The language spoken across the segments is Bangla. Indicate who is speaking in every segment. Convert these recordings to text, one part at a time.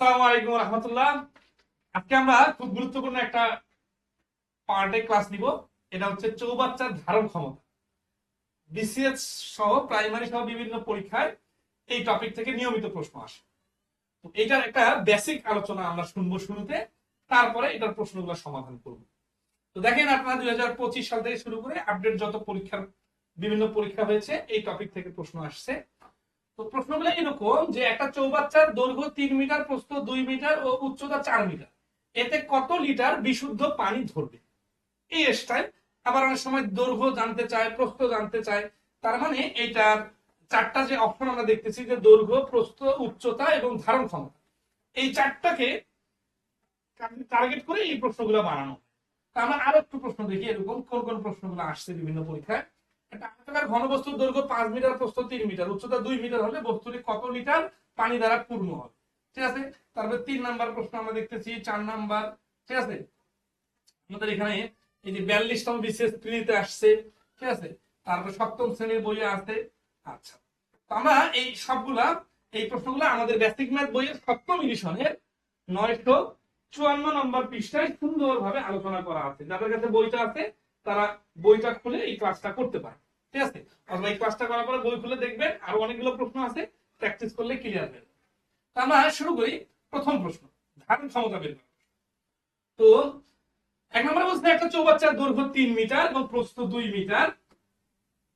Speaker 1: রহমতুল্লাহ। আজকে আমরা খুব গুরুত্বপূর্ণ একটা পার্টে ক্লাস নিব। এটা হচ্ছে চৌবাচ্চার ধারণ ক্ষমতা। বিসিএস সহ প্রাইমারি সহ বিভিন্ন পরীক্ষায় এই টপিক থেকে নিয়মিত প্রশ্ন আসে। তো এটার একটা বেসিক আলোচনা আমরা শুনব শুরুতে, তারপরে এটার প্রশ্নগুলো সমাধান করব। তো দেখেন আপনারা দুই হাজার পঁচিশ সাল থেকে শুরু করে আপডেট যত পরীক্ষার বিভিন্ন পরীক্ষা হয়েছে, এই টপিক থেকে প্রশ্ন আসছে। তো প্রশ্নগুলো এরকম যে একটা চৌবাচ্চার দৈর্ঘ্য তিন মিটার, প্রস্থ দুই মিটার ও উচ্চতা চার মিটার। এতে কত লিটার বিশুদ্ধ পানি ধরবে? এই স্টাইল আবার অনেক সময় দৈর্ঘ্য জানতে চায়, প্রস্থ জানতে চায়। তার মানে এইটার চারটা যে অপশন আমরা দেখতেছি যে দৈর্ঘ্য, প্রস্থ, উচ্চতা এবং ধারণ ক্ষমতা। এই চারটাকে টার্গেট করে এই প্রশ্নগুলো বানানো। তা আমরা আরও একটু প্রশ্ন দেখি, এরকম কোন কোন প্রশ্নগুলো আসছে বিভিন্ন পরীক্ষায়। আয়তাকার ঘনবস্তুর দৈর্ঘ্য পাঁচ মিটার, প্রস্থ তিন মিটার। উচ্চতা দুই মিটার হলে বস্তুটি কত লিটার? পানি দ্বারা পূর্ণ হবে। ঠিক আছে? তারপরে তিন নাম্বার প্রশ্ন আমরা দেখতেছি, চার নাম্বার। ঠিক আছে? আমাদের এখানে এই যে বিয়াল্লিশতম বিশেষ প্রিলিতে আসছে। ঠিক আছে? তারপর সপ্তম শ্রেণির বইয়ে আছে। আচ্ছা। আমরা এই সবগুলা, এই প্রশ্নগুলো আমাদের বেসিক ম্যাথ বইয়ের সপ্তম এডিশনের নয়শো চুয়ান্ন নম্বর পৃষ্ঠায় সুন্দরভাবে আলোচনা করা আছে। যাদের কাছে বইটা আছে, তারা বইটা খুলে এই ক্লাসটা করতে পারে ঠিক আছে? অথবা এই করার পরে বই খুলে দেখবেন অনেকগুলো প্রশ্ন আছে প্র্যাকটিস করলে ক্লিয়ার যাবে। তো আমরা শুরু করি প্রথম প্রশ্ন, ধারণ ক্ষমতা বের তো এক বলছে, একটা চৌবাচ্চার দৈর্ঘ্য তিন মিটার এবং প্রস্থ দুই মিটার,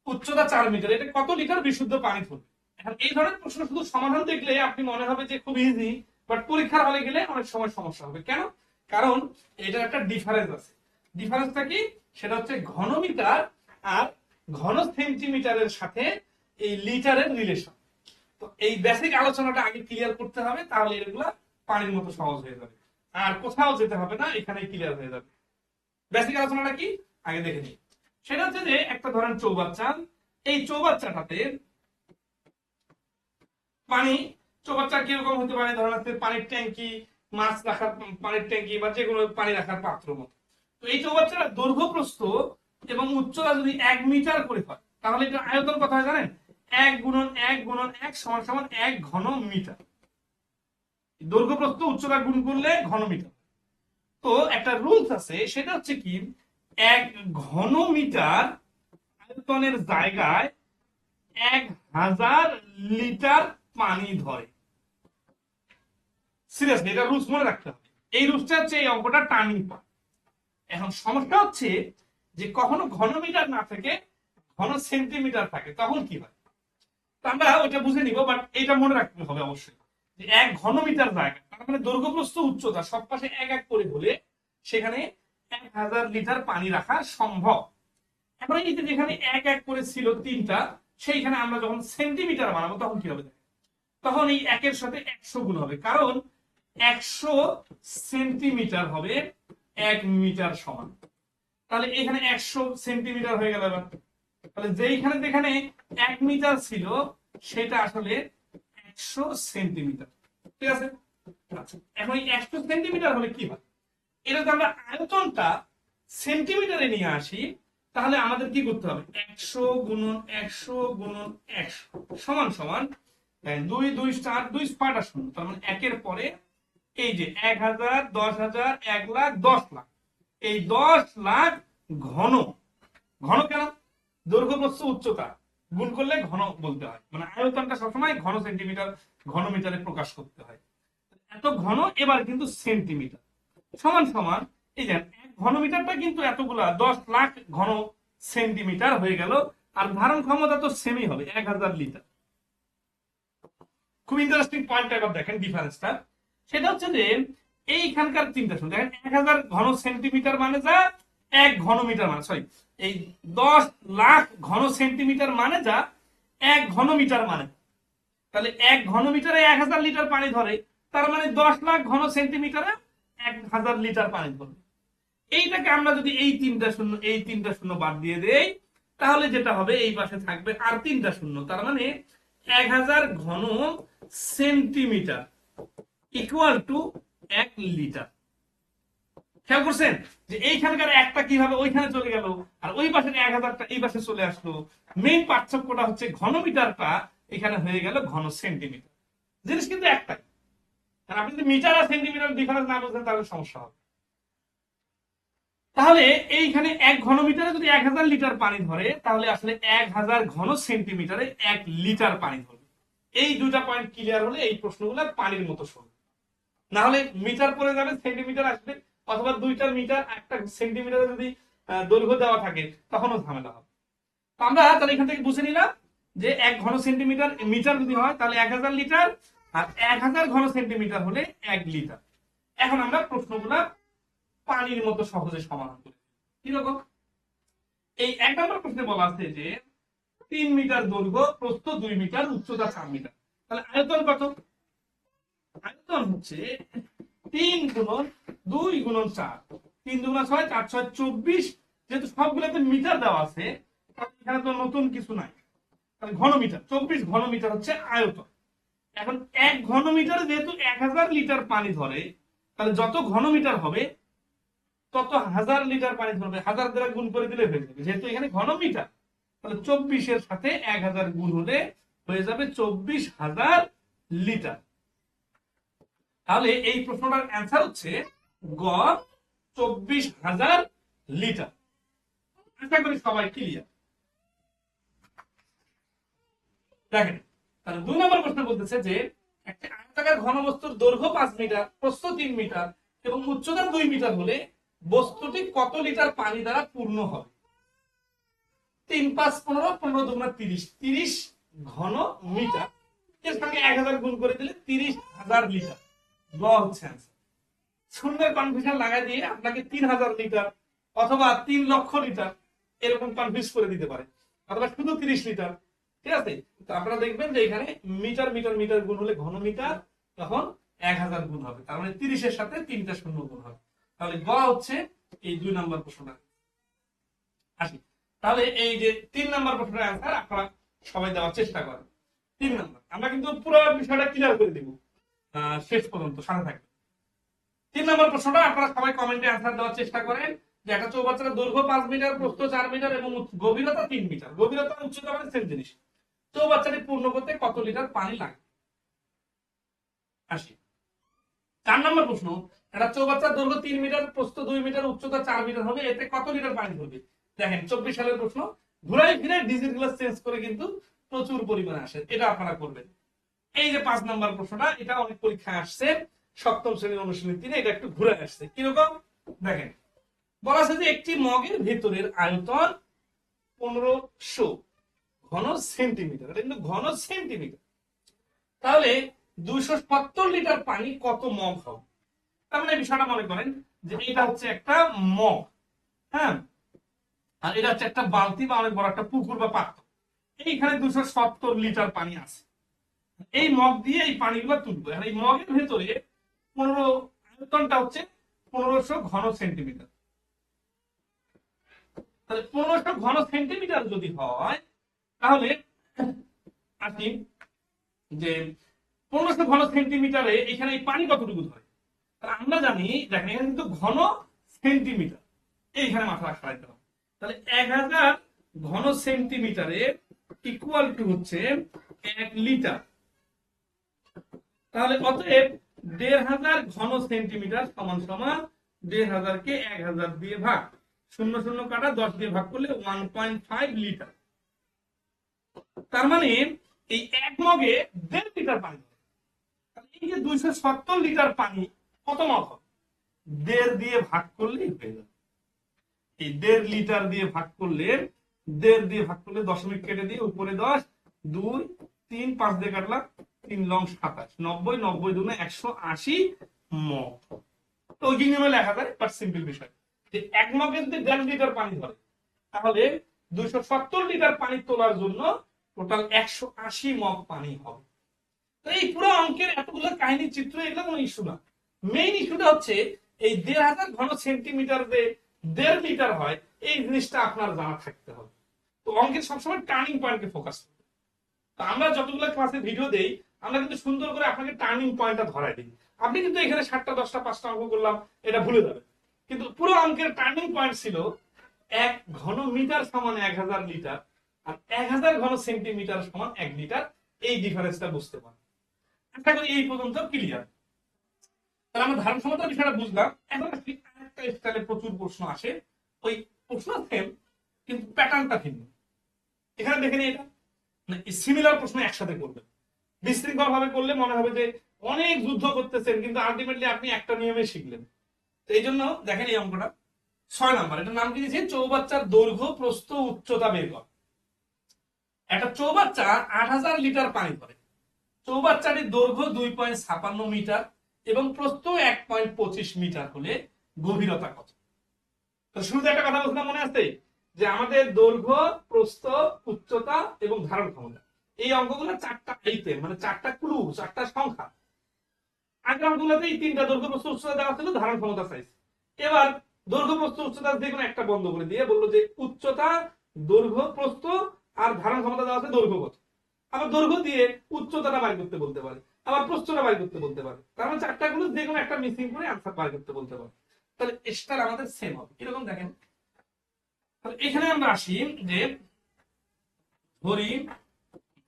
Speaker 1: উচ্চতা চার মিটার। এটা কত লিটার বিশুদ্ধ পানি ধরবে? এখন এই ধরনের প্রশ্ন শুধু সমাধান দেখলে আপনি মনে হবে যে খুব ইজি বাট পরীক্ষার হলে গেলে অনেক সময় সমস্যা হবে। কেন? কারণ এটার একটা ডিফারেন্স আছে। ডিফারেন্সটা কি? সেটা হচ্ছে ঘনমিটার আর ঘন সেন্টিমিটারের সাথে এই লিটারের রিলেশন তো এই বেসিক আলোচনাটা আগে ক্লিয়ার করতে হবে, তাহলে এগুলা পানির মতো সহজ হয়ে যাবে। আর কোথাও যেতে হবে না, এখানেই ক্লিয়ার হয়ে যাবে। বেসিক আলোচনাটা কি? আগে দেখে নিই। সেটা হচ্ছে যে, একটা ধরেন চৌবাচ্চা, এই চৌবাচ্চাটাতে পানি, চৌবাচ্চা কীরকম হতে পারে? ধরেন হচ্ছে পানির ট্যাঙ্কি, মাছ রাখার, পানির ট্যাঙ্কি বা যে কোনো পানি রাখার পাত্র মতো। তো এই চৌবাচ্চাটা দৈর্ঘ্য প্রস্থ এবং উচ্চতা যদি এক মিটার করে হয়, তাহলে এটা আয়তন কত হয় জানেন? এক গুণন এক গুণন এক সমান সমান এক ঘন মিটার। দৈর্ঘ্য প্রস্থ উচ্চতা গুণ করলে ঘন মিটার। তো একটা রুলস আছে, সেটা হচ্ছে কি, এক ঘন মিটার আয়তনের জায়গায় এক হাজার লিটার পানি ধরে। সিরিয়াসলি এটা রুলস মনে রাখতে হবে। এই রুলসটা হচ্ছে এই অঙ্কটা টার্নিং পয়েন্ট এখন সমস্যা হচ্ছে যে কখনো ঘনমিটার না থাকে, ঘন সেন্টিমিটার থাকে, তখন কি হয়? আমরা ওইটা বুঝে নিব বাট এটা মনে রাখতে হবে অবশ্যই যে এক ঘন মিটার জায়গা তার মানে দৈর্ঘ্যপ্রস্থ উচ্চতা সব পাশে এক এক করে হলে সেখানে এক হাজার লিটার পানি রাখা সম্ভব। এখন এই যে যেখানে এক এক করে ছিল তিনটা, সেইখানে আমরা যখন সেন্টিমিটার বানাবো, তখন কি হবে? তখন এই একের সাথে একশো গুণ হবে, কারণ একশো সেন্টিমিটার হবে এক মিটার সমান। তাহলে এখানে একশো সেন্টিমিটার হয়ে গেল তাহলে যেইখানে যেখানে এক মিটার ছিল, সেটা আসলে একশো সেন্টিমিটার। ঠিক আছে? আচ্ছা এখন একশো সেন্টিমিটার হলে কি হয়? এটা যদি আমরা আয়তনটা সেন্টিমিটারে নিয়ে আসি, তাহলে আমাদের কি করতে হবে? একশো গুণন একশো গুণন একশো সমান সমান দুই দুই চার দুই পাটা শূন্য তার মানে একের পরে এই যে এক হাজার, দশ হাজার, এক লাখ, দশ লাখ। এই দশ লাখ ঘন। ঘন কেন? দৈর্ঘ্য প্রস্থ উচ্চতা। গুণ করলে ঘন বলতে হয়। মানে আয়তনটা সবসময় ঘন সেন্টিমিটার ঘন মিটারে প্রকাশ করতে হয়। এত ঘন, এবার কিন্তু সেন্টিমিটার সমান সমান, এই যে এক ঘনমিটারটা কিন্তু এতগুলা, দশ লাখ ঘন সেন্টিমিটার হয়ে গেল। আর ধারণ ক্ষমতা তো সেমই হবে, এক হাজার লিটার খুব ইন্টারেস্টিং পয়েন্ট দেখেন ডিফারেন্সটা সেটা হচ্ছে যে এইখানকার চিন্তা শুনুন, দেখেন, এক হাজার ঘন সেন্টিমিটার মানে যা, এক ঘনমিটার মানে সরি এই দশ লাখ ঘন সেন্টিমিটার মানে যা, এক ঘনমিটার মানে। তাহলে এক ঘনমিটারে এক হাজার লিটার পানি ধরে, তার মানে দশ লাখ ঘন সেন্টিমিটারে এক হাজার লিটার পানি ধরবে। এইটাকে আমরা যদি এই তিনটা শূন্য, এই তিনটা শূন্য বাদ দিয়ে দেই, তাহলে যেটা হবে, এই পাশে থাকবে আর তিনটা শূন্য, তার মানে এক হাজার ঘন সেন্টিমিটার ইকুয়াল টু এক লিটার। খেয়াল করছেন? যে এইখানকার একটা কীভাবে ওইখানে চলে গেল, আর ওই পাশের এক হাজারটা এই পাশে চলে আসলো। মেইন পার্থক্যটা হচ্ছে ঘনমিটারটা এখানে হয়ে গেল ঘন সেন্টিমিটার। জিনিস কিন্তু একটাই। আর আপনি যদি মিটার আর সেন্টিমিটার ডিফারেন্স না বুঝেন, তাহলে সমস্যা হবে। তাহলে এইখানে এক ঘন মিটারে যদি এক হাজার লিটার পানি ধরে, তাহলে আসলে এক হাজার ঘন সেন্টিমিটারে এক লিটার পানি ধরবে। এই দুটা পয়েন্ট ক্লিয়ার হলে এই প্রশ্নগুলো পানির মতো শুনবে না হলে মিটার পরে যাবে, সেন্টিমিটার আসবে, অথবা দুইটা মিটার একটা সেন্টিমিটার যদি দৈর্ঘ্য দেওয়া থাকে, তখনও ঝামেলা হবে। আমরা তাহলে এখান থেকে বুঝে নিলাম যে এক ঘন সেন্টিমিটার, মিটার যদি হয়, তাহলে এক হাজার লিটার, আর এক হাজার ঘন সেন্টিমিটার হলে এক লিটার। এখন আমরা প্রশ্নগুলা পানির মতো সহজে সমাধান করি কীরকম? এই এক নম্বর প্রশ্নে বলা আছে যে, তিন মিটার দৈর্ঘ্য, প্রস্থ দুই মিটার, উচ্চতা চার মিটার। তাহলে আয়তন কত? আয়তন হচ্ছে তিন গুণন দুই গুণন চার। তিন দুগুণা ছয়, চার ছয় চব্বিশ। যেহেতু সবগুলোতে মিটার দেওয়া আছে এখানে তো নতুন কিছু নাই। ঘনমিটার, চব্বিশ ঘনমিটার হচ্ছে আয়তন। এখন এক ঘনমিটার যেহেতু এক হাজার লিটার পানি ধরে, তাহলে যত ঘনমিটার হবে, তত হাজার লিটার পানি ধরবে। হাজার দ্বারা গুণ করে দিলে হয়ে যাবে। যেহেতু এখানে ঘনমিটার, তাহলে চব্বিশের সাথে এক হাজার গুণ হলে হয়ে যাবে চব্বিশ হাজার লিটার। তাহলে এই প্রশ্নটার অ্যান্সার হচ্ছে গ, চব্বিশ হাজার লিটার। আশা করি সবাই ক্লিয়ার দেখেন, তাহলে দুই নম্বর প্রশ্ন বলতেছে যে একটা আয়তাকার ঘনবস্তুর দৈর্ঘ্য পাঁচ মিটার, প্রস্থ তিন মিটার এবং উচ্চতা দুই মিটার হলে বস্তুটি কত লিটার পানি দ্বারা পূর্ণ হবে? তিন, পাঁচ, পনেরো পনেরো দুগুণা তিরিশ। তিরিশ ঘন মিটার। এর সঙ্গে এক হাজার গুণ করে দিলে তিরিশ হাজার লিটার। গ হচ্ছে answer। শূন্যের কনফিউশন লাগাই দিয়ে আপনাকে তিন হাজার লিটার অথবা তিন লক্ষ লিটার এরকম কনফিউজ করে দিতে পারে। অথবা শুধু তিরিশ লিটার ঠিক আছে? আপনারা দেখবেন যে এখানে মিটার মিটার মিটার গুণ হলে ঘন মিটার তখন এক হাজার গুণ হবে। তার মানে তিরিশের সাথে তিনটা শূন্য গুণ হবে। তাহলে গ হচ্ছে এই দুই নম্বর প্রশ্নটা। আসি। তাহলে এই যে তিন নম্বর প্রশ্নের অ্যান্সার আপনারা সবাই দেওয়ার চেষ্টা করেন। তিন নম্বর। আমরা কিন্তু পুরো বিষয়টা ক্লিয়ার করে দিব। শেষ পর্যন্ত সাথে থাকবে। তিন নম্বর প্রশ্নটা, আপনারা সবাই কমেন্টে অ্যান্সার দেওয়ার চেষ্টা করেন যে একটা চৌবাচ্চার দৈর্ঘ্য পাঁচ মিটার, প্রস্থ চার মিটার এবং গভীরতা তিন মিটার। গভীরতা উচ্চতা মানে সেম জিনিস। চৌবাচ্চাটি পূর্ণ করতে কত লিটার পানি লাগে? আসি। চার নম্বর প্রশ্ন, একটা চৌবাচ্চার দৈর্ঘ্য তিন মিটার, প্রস্থ দুই মিটার, উচ্চতা চার মিটার হবে, এতে কত লিটার পানি ধরবে? দেখেন, চব্বিশ সালের প্রশ্ন। ঘুরাই ফিরে ডিজিট গ্লাস চেঞ্জ করে কিন্তু প্রচুর পরিমাণে আসে, এটা আপনারা করবেন। এই যে পাঁচ নম্বর প্রশ্নটা, এটা অনেক পরীক্ষায় আসছে, সপ্তম শ্রেণির অনুশীলনী তিনে এটা একটু ঘুরে আসছে। কীরকম? দেখেন, বলা আছে যে একটি মগের ভেতরের আয়তন পনেরোশো ঘন সেন্টিমিটার। এটা কিন্তু ঘন সেন্টিমিটার। তাহলে দুইশো সত্তর লিটার পানি কত মগ হবে? তার মানে বিষয়টা মনে করেন যে এটা হচ্ছে একটা মগ হ্যাঁ? আর এটা হচ্ছে একটা বালতি বা অনেক বড় একটা পুকুর বা পাত্র এইখানে দুশো সত্তর লিটার পানি আছে। এই মগ দিয়ে এই পানিগুলো তুলবো। আর এই মগের ভেতরে পনেরো আয়তনটা হচ্ছে পনেরোশো ঘন সেন্টিমিটার। তাহলে পনেরোশো ঘন সেন্টিমিটার যদি হয়, তাহলে আসি যে পনেরোশো ঘন সেন্টিমিটারে এখানে এই পানি কতটুকু ধরে? তাহলে আমরা জানি, দেখেন এখানে কিন্তু ঘন সেন্টিমিটার। এইখানে মাথা রাখতে হবে। তাহলে এক হাজার ঘন সেন্টিমিটারে ইকুয়াল টু হচ্ছে এক লিটার। তাহলে অতএব দেড় হাজার ঘন সেন্টিমিটার সমান সমান দেড় হাজারকে এক হাজার দিয়ে ভাগ। শূন্য শূন্য কাটা দশ দিয়ে ভাগ করলে ওয়ান পয়েন্ট ফাইভ লিটার তার মানে এই এক মগে দেড় লিটার পানি এই যে দুইশো সত্তর লিটার পানি কত মগ দেড় দিয়ে ভাগ করলেই হয়ে যাবে। এই দেড় লিটার দিয়ে ভাগ করলে, দেড় দিয়ে ভাগ করলে দশমিক কেটে দিয়ে উপরে দশ, দুই, তিন, পাঁচ দিয়ে কাটলাম তিন লং সাতাশ, নব্বই নব্বই দুনে একশো আশি মগ তো ওই কিনে লেখা যায় বাট সিম্পল বিষয়। যে এক মগে যদি দেড় লিটার পানি ধরে তাহলে দুইশো সত্তর লিটার পানি তোলার জন্য টোটাল একশো আশি মগ পানি হবে। তো এই পুরো অঙ্কের এতগুলো কাহিনী, চিত্র, এগুলো কোনো ইস্যু না। মেইন ইস্যুটা হচ্ছে, এই দেড় হাজার ঘন সেন্টিমিটার যে দেড় লিটার হয়, এই জিনিসটা আপনার জানা থাকতে হবে। তো অঙ্কের সবসময় টার্নিং পয়েন্টকে ফোকাস করতে আমরা যতগুলো ক্লাসে ভিডিও দেই আমরা কিন্তু সুন্দর করে আপনাকে টার্নিং পয়েন্টটা ধরাই দিই। আপনি কিন্তু এখানে সাতটা, দশটা, পাঁচটা অঙ্ক করলাম, এটা ভুলে যাবেন। কিন্তু পুরো অঙ্কের টার্নিং পয়েন্ট ছিল এক ঘন মিটার সমান এক হাজার লিটার আর এক হাজার ঘন সেন্টিমিটার সমান এক লিটার। এই ডিফারেন্সটা বুঝতে পারেন। আশা করি এই পর্যন্ত ক্লিয়ার তাহলে আমরা ধারণ ক্ষমতার বিষয়টা বুঝলাম। এখন আসি আরেকটা স্টাইলে প্রচুর প্রশ্ন আসে। ওই প্রশ্ন সেম কিন্তু প্যাটার্নটা ভিন্ন। এখানে দেখে নিই এটা। সিমিলার প্রশ্ন একসাথে করবেন। বিশৃঙ্খল ভাবে করলে মনে হবে যে অনেক যুদ্ধ করতেছেন, কিন্তু আলটিমেটলি আপনি একটা নিয়মে শিখলেন। তো এই জন্য দেখেন এই অঙ্কটা। ছয় নাম্বার, এটার নাম কি দিয়েছে? চৌবাচ্চার দৈর্ঘ্য প্রস্থ উচ্চতা বের কর। একটা চৌবাচ্চা আট হাজার লিটার পানি ধরে চৌবাচ্চাটির দৈর্ঘ্য দুই পয়েন্ট ছাপান্ন মিটার এবং প্রস্থ এক পয়েন্ট পঁচিশ মিটার হলে গভীরতা কত? তো শুরুতে একটা কথা বলছিলাম, মনে আছে? যে আমাদের দৈর্ঘ্য, প্রস্থ, উচ্চতা এবং ধারণ ক্ষমতা। এই অঙ্কগুলো চারটা আইটেম মানে চারটা ক্লু চারটা সংখ্যা। আগের অঙ্কগুলোতে এই তিনটা দৈর্ঘ্য প্রস্থ উচ্চতা দেওয়া ছিল, ধারণ ক্ষমতা সাইজ এবার দৈর্ঘ্য প্রস্থ উচ্চতা কোনো একটা বন্ধ করে দিয়ে বলল যে উচ্চতা, দৈর্ঘ্য প্রস্থ আর ধারণ ক্ষমতা দেওয়া আছে দৈর্ঘ্য কত আবার দৈর্ঘ্য দিয়ে উচ্চতাটা বাড়ি করতে বলতে পারে, আবার প্রস্থটা বাড়ি করতে বলতে পারে। তার মানে চারটা গুলো যে কোনো একটা মিসিং করে আনসার বাড়ি করতে বলতে পারে। তাহলে স্টার আমাদের সেম হবে। এরকম দেখেন? তাহলে এখানে আমরা আসি যে ধরি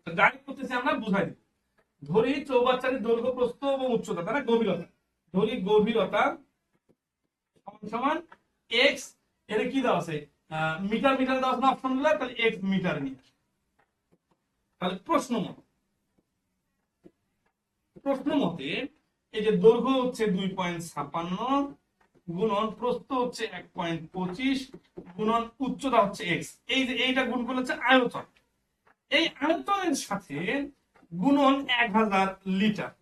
Speaker 1: ডাইরেক্ট করতেছি আমরা, বুঝাই দিই। ধরি চৌবাচ্চারির দৈর্ঘ্য, প্রস্থ এবং উচ্চতা তাহলে গভীরতা। ধরি গভীরতা সমান সমান এক্সের কি দেওয়া আছে? মিটার মিটার দেওয়া আছে অপশনগুলো? তাহলে এক্স মিটার নিয়ে তাহলে প্রশ্ন মত, প্রশ্ন মতে এই যে দৈর্ঘ্য হচ্ছে দুই পয়েন্ট ছাপান্ন গুণন প্রস্থ হচ্ছে এক পয়েন্ট পঁচিশ, গুণন উচ্চতা হচ্ছে এক্স এই যে এইটা গুণ করলে হচ্ছে আয়তন। এই আয়তনের সাথে গুণন এক হাজার লিটার।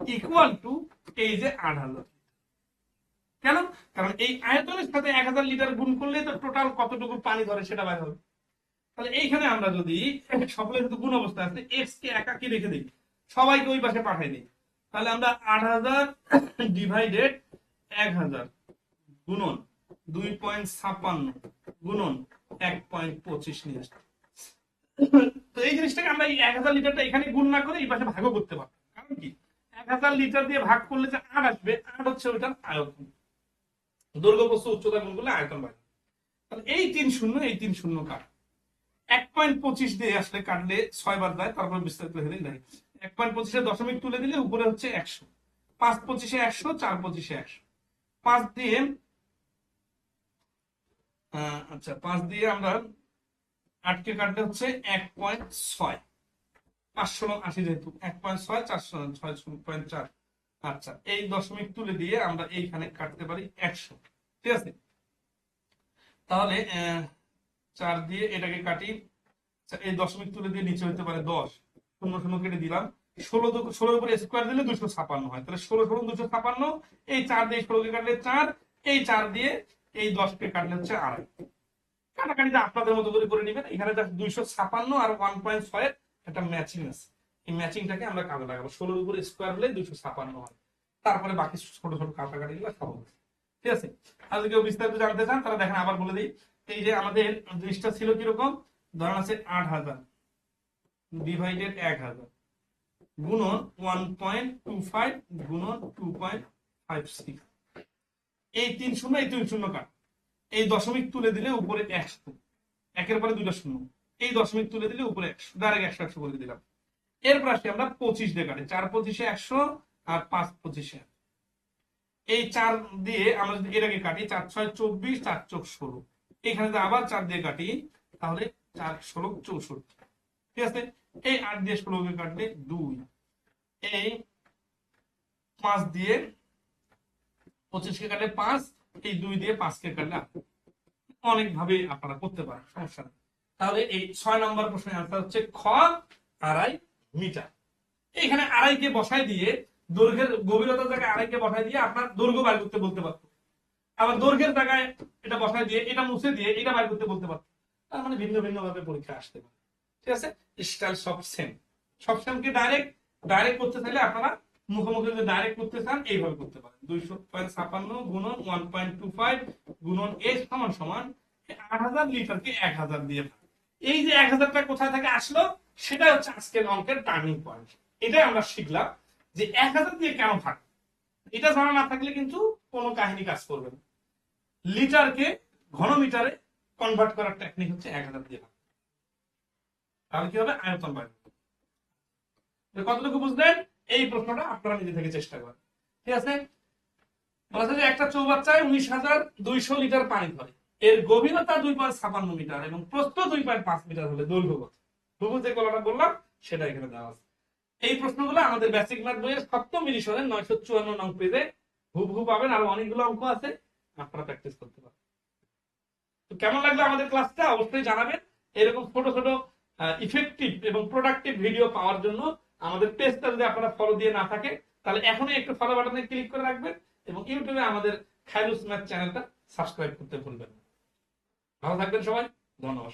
Speaker 1: ইকুয়াল টু এই যে আট হাজার। কেন? কারণ এই আয়তনের সাথে এক হাজার লিটার গুণ করলে তো টোটাল কতটুকু পানি ধরে সেটা বাইর হবে। তাহলে এইখানে আমরা যদি সকলের যেহেতু গুণ অবস্থা আছে এক্স কে একাকি রেখে দিই? সবাইকে ওই পাশে পাঠাই দিই। তাহলে আমরা আট হাজার ডিভাইডেড এক হাজার গুণন দুই পয়েন্ট ছাপ্পান্ন গুণন এক পয়েন্ট পঁচিশ তো এই জিনিসটাকে আমরা এক হাজার লিটারটা এখানে গুণ না করে এই পাশে ভাগও করতে পারব। কারণ কি? এক হাজার লিটার দিয়ে ভাগ করলে যে আট আসবে আট হচ্ছে ওইটার আয়তন। দৈর্ঘ্য প্রস্থ উচ্চতা গুণ করলে আয়তন তাহলে এই তিন শূন্য, এই তিন শূন্য কাট। এক পয়েন্ট পঁচিশ দিয়ে আসলে কাটলে ছয় বার যায়, তারপর বিস্তারিত এক পয়েন্ট পঁচিশে দশমিক তুলে দিলে উপরে হচ্ছে একশো। পাঁচ পঁচিশে একশো, চার পঁচিশে একশো। পাঁচ দিয়ে আচ্ছা পাঁচ দিয়ে আমরা আটকে কাটলে হচ্ছে এক পয়েন্ট ছয়। পাঁচশো আশি যেহেতু এক পয়েন্ট ছয় চারশো ছয় পয়েন্ট চার। আচ্ছা এই দশমিক তুলে দিয়ে আমরা এইখানে কাটতে পারি একশো ঠিক আছে? তাহলে চার দিয়ে এটাকে কাটি আচ্ছা, এই দশমিক তুলে দিয়ে নিচে হতে পারে দশ। শূন্য শূন্য কেটে দিলাম। ষোলো ষোলোর উপরে স্কোয়ার দিলে দুশো ছাপান্ন হয়। তাহলে ষোলো ষোলো দুশো ছাপান্ন এই চার দিয়ে ষোলোকে কাটলে চার এই চার দিয়ে এই দশকে কাটলে হচ্ছে আড়াই। কাটাকাটিটা আপনাদের মতো করে করে নেবেন। এখানে দেখ দুইশো ছাপান্ন আর ওয়ান পয়েন্ট ছয়ের একটা ম্যাচিং আছে। এই ম্যাচিংটাকে আমরা কাজে লাগাবো। ষোলোর উপরে স্কোয়ার হলে দুইশো ছাপান্ন হয়। তারপরে বাকি ছোট ছোট কাটাকাটি গুলো সব ঠিক আছে? আর কেউ বিস্তারিত জানতে চান, তাহলে দেখেন আবার বলে দিই। এই যে আমাদের জিনিসটা ছিল কীরকম? ধরেন আছে আট হাজার ডিভাইডেড এক হাজার গুণন ওয়ান পয়েন্ট টু ফাইভ গুণন টু পয়েন্ট ফাইভ সিক্স। এই তিন শূন্য, এই তিন শূন্য কাট। এই দশমিক তুলে দিলে উপরে একশো একের পরে দুইটা শূন্য। এই দশমিক তুলে দিলে উপরে একশো ডাইরেক্ট একশো একশো করে দিলাম। এরপর আসি আমরা পঁচিশ দিয়ে কাটি। চার পঁচিশে একশো আর পাঁচ পঁচিশে এই চার দিয়ে আমরা যদি এর আগে কাটি, চার ছয় চব্বিশ, চার চোখ ষোলো। এখানে যদি আবার চার দিয়ে কাটি, তাহলে চার ষোলো চৌষট্টি। ঠিক আছে? এই আট দিয়ে ষোলোকে কাটলে দুই। এই পাঁচ দিয়ে পঁচিশকে কাটলে পাঁচ, এই দুই দিয়ে পাঁচকে কাটলে আট। অনেক ভাবে আপনারা করতে পারেন, সমস্যা নেই। তাহলে এই ছয় নম্বর প্রশ্নের আনসার হচ্ছে খ আড়াই মিটার। এখানে আড়াইকে বসাই দিয়ে, দৈর্ঘ্যের গভীরতার জায়গায় আড়াইকে বসাই দিয়ে আপনার দৈর্ঘ্য বাইর করতে বলতে পারতো। আবার দৈর্ঘ্যের জায়গায় এটা বসাই দিয়ে, এটা মুছে দিয়ে, এটা বাইর করতে বলতে পারতো। তার মানে ভিন্ন ভিন্ন ভাবে পরীক্ষা আসতে পারে। ঠিক আছে? স্টাইল সব সেম সব সেমকে ডাইরেক্ট ডাইরেক্ট করতে চাইলে আপনারা মুখোমুখি যদি ডাইরেক্ট করতে চান, এইভাবে করতে পারেন। দুইশো ছাপান্ন গুণন ওয়ান পয়েন্ট টু ফাইভ, গুণন এস সমান সমান আট হাজার লিটারকে এক হাজার দিয়ে ভাগ। এই যে এক হাজারটা কোথায় থেকে আসলো সেটা হচ্ছে আজকের অঙ্কের টার্নিং পয়েন্ট এটাই আমরা শিখলাম যে এক হাজার দিয়ে কেন ভাগ? এটা জানা না থাকলে কিন্তু কোনো কাহিনী কাজ করবে না। লিটারকে ঘনমিটারে কনভার্ট করার টেকনিক হচ্ছে এক হাজার দিয়ে ভাগ। তাহলে কি হবে? আয়তন বাড়বে। কতটুকু বুঝলেন? এই প্রশ্নটা আপনারা নিজে থেকে চেষ্টা করেন। ঠিক আছে? একটা চৌবাচ্চায় উনিশ হাজার দুইশো লিটার পানি ধরে। এর গভীরতা দুই পয়েন্ট ছাপান্ন মিটার এবং প্রস্থ দুই পয়েন্ট পাঁচ মিটার হলে দৈর্ঘ্য কত? হুবু যে গলাটা বললাম, সেটা এখানে দেওয়া আছে। এই প্রশ্নগুলো আমাদের বেসিক ম্যাথ বইয়ের সপ্তম এডিশনের নয়শো চুয়ান্ন নং পেজে হুবহু পাবেন, আরও অনেকগুলো অঙ্ক আছে, আপনারা প্র্যাকটিস করতে পারেন। তো কেমন লাগল আমাদের ক্লাসটা অবশ্যই জানাবেন। এরকম ছোট ছোট ইফেক্টিভ এবং প্রোডাক্টিভ ভিডিও পাওয়ার জন্য আমাদের পেজটা যদি আপনারা ফলো দিয়ে না থাকে, তাহলে এখনই একটু ফলো বাটনে ক্লিক করে রাখবেন এবং ইউটিউবে আমাদের খাইরুস ম্যাথ চ্যানেলটা সাবস্ক্রাইব করতে ভুলবেন না। ভালো থাকবেন সবাই, ধন্যবাদ